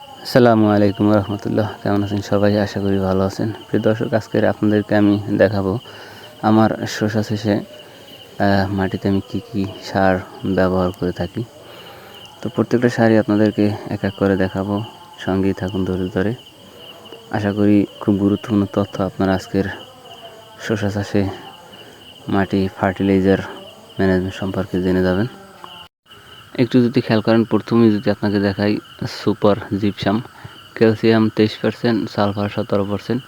আসসালামু আলাইকুম রহমতুল্লাহ। কেমন আছেন সবাই? আশা করি ভালো আছেন। প্রিয় দর্শক, আজকের আপনাদেরকে আমি দেখাবো আমার শসা শেষে মাটিতে আমি কি কি সার ব্যবহার করে থাকি। তো প্রত্যেকটা সারই আপনাদেরকে এক এক করে দেখাবো। সঙ্গেই থাকুন ধরে ধরে। আশা করি খুব গুরুত্বপূর্ণ তথ্য আপনার আজকের শসা চাষে মাটি ফার্টিলাইজার ম্যানেজমেন্ট সম্পর্কে জেনে যাবেন। একটু যদি খেয়াল করেন প্রথমেই যদি আপনাকে দেখাই সুপার জিপসাম, ক্যালসিয়াম তেইশ পার্সেন্ট, সালফার সতেরো পার্সেন্ট,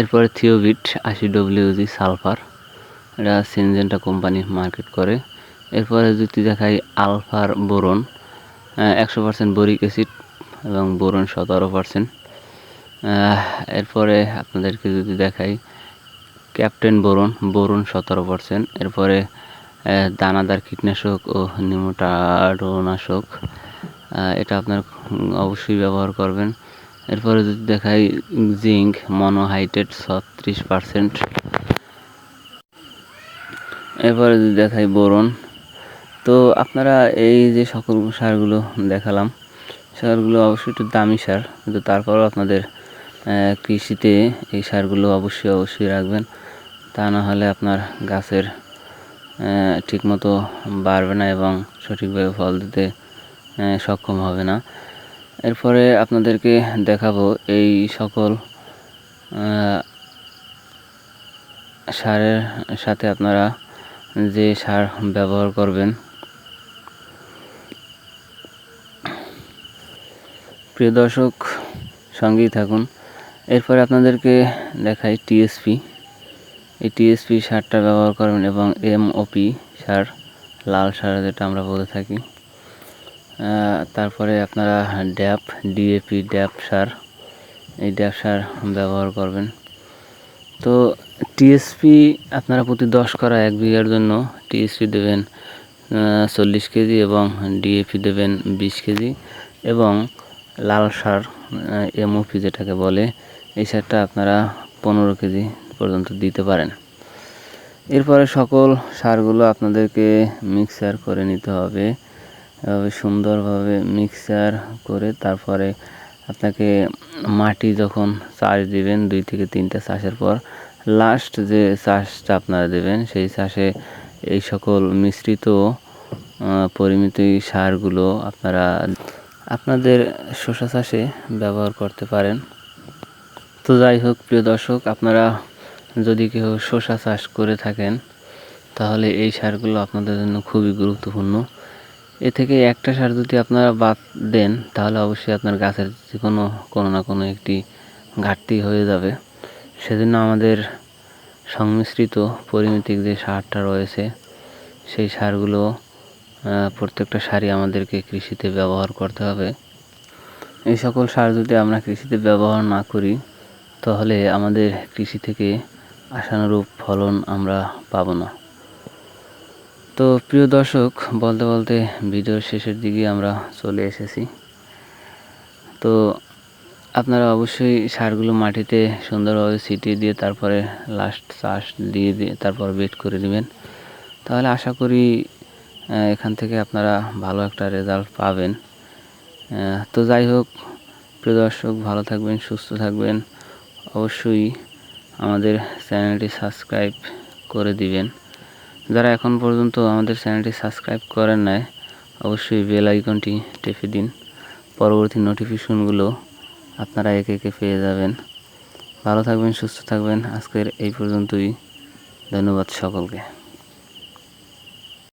এরপরে থিওবিট আশি ডব্লিউজি সালফার, এটা সিনজেন্টা কোম্পানি মার্কেট করে। এরপরে যদি দেখাই আলফার বোরন একশো পার্সেন্ট বোরিক অ্যাসিড এবং বোরন সতেরো পার্সেন্ট। এরপরে আপনাদেরকে যদি দেখাই ক্যাপ্টেন বোরন বোরন সতেরো পার্সেন্ট, এরপরে দানাদার কীটনাশক ও নিমোটাডোনাশক এটা আপনার অবশ্যই ব্যবহার করবেন। এরপরে যদি দেখাই জিঙ্ক মনোহাইড্রেট ছত্রিশ পার্সেন্ট। এরপরে যদি দেখাই বোরন, তো আপনারা এই যে সকল সারগুলো দেখালাম, সারগুলো অবশ্যই একটু দামি সার, কিন্তু তারপরেও আপনাদের কৃষিতে এই সারগুলো অবশ্যই অবশ্যই রাখবেন। তা না হলে আপনার গাছের ঠিকমতো বাড়বে না এবং সঠিকভাবে ফল দিতে সক্ষম হবে না। এরপরে আপনাদেরকে দেখাবো এই সকল সারের সাথে আপনারা যে সার ব্যবহার করবেন। প্রিয় দর্শক, সঙ্গেই থাকুন। এরপরে আপনাদেরকে দেখাই টিএসপি এই টিএসপি সারটা ব্যবহার করবেন এবং এমওপি সার, লাল সার যেটা আমরা বলে থাকি। তারপরে আপনারা ড্যাপ ডিএপি ড্যাপ সার, এই ড্যাপ সার ব্যবহার করবেন। তো টিএসপি আপনারা প্রতি দশ করা এক বিঘার জন্য টিএসপি দেবেন চল্লিশ কেজি এবং ডিএপি দেবেন বিশ কেজি এবং লাল সার এমওপি যেটাকে বলে, এই সারটা আপনারা পনেরো কেজি পর্যন্ত দিতে পারেন এরপরে সকল সারগুলো আপনাদেরকে মিক্সার করে নিতে হবে। এভাবে সুন্দরভাবে মিক্সার করে তারপরে আপনাকে মাটি যখন চাষ দিবেন, দুই থেকে তিনটা চাষের পর লাস্ট যে চাষটা আপনারা দেবেন, সেই চাষে এই সকল মিশ্রিত পরিমিত সারগুলো আপনারা আপনাদের শসা চাষে ব্যবহার করতে পারেন। তো যাই হোক, প্রিয় দর্শক, আপনারা যদি কেউ শসা চাষ করে থাকেন, তাহলে এই সারগুলো আপনাদের জন্য খুবই গুরুত্বপূর্ণ। এ থেকে একটা সার যদি আপনারা বাদ দেন, তাহলে অবশ্যই আপনার গাছের যে কোনো কোনো না কোনো একটি ঘাটতি হয়ে যাবে। সেজন্য আমাদের সংমিশ্রিত পরিমিতিক যে সারটা রয়েছে, সেই সারগুলো প্রত্যেকটা সারই আমাদেরকে কৃষিতে ব্যবহার করতে হবে। এই সকল সার যদি আমরা কৃষিতে ব্যবহার না করি, তাহলে আমাদের কৃষি থেকে আশানুরূপ ফলন আমরা পাবো না। তো প্রিয় দর্শক, বলতে বলতে ভিডিওর শেষের দিকে আমরা চলে এসেছি। তো আপনারা অবশ্যই সারগুলো মাটিতে সুন্দরভাবে ছিটিয়ে দিয়ে তারপরে লাস্ট চাষ দিয়ে দিয়ে তারপর বেড করে নেবেন। তাহলে আশা করি এখান থেকে আপনারা ভালো একটা রেজাল্ট পাবেন। তো যাই হোক, প্রিয় দর্শক, ভালো থাকবেন, সুস্থ থাকবেন। অবশ্যই আমাদের চ্যানেলটি সাবস্ক্রাইব করে দিবেন। যারা এখন পর্যন্ত আমাদের চ্যানেলটি সাবস্ক্রাইব করেন নাই, অবশ্যই বেল আইকনটি টেপে দিন। পরবর্তী নোটিফিকেশনগুলো আপনারা একে একে পেয়ে যাবেন। ভালো থাকবেন, সুস্থ থাকবেন। আজকের এই পর্যন্তই। ধন্যবাদ সকলকে।